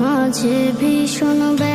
মাঝে ভীষণ ব্যথা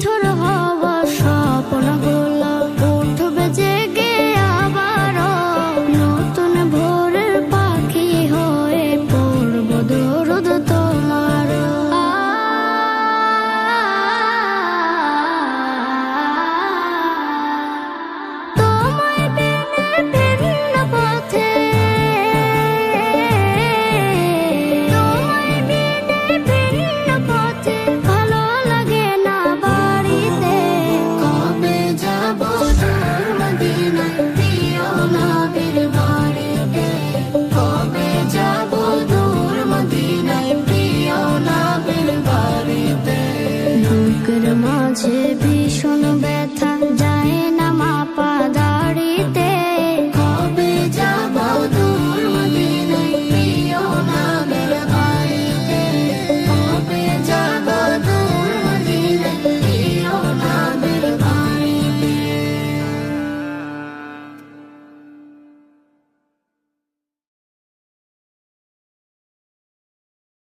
Total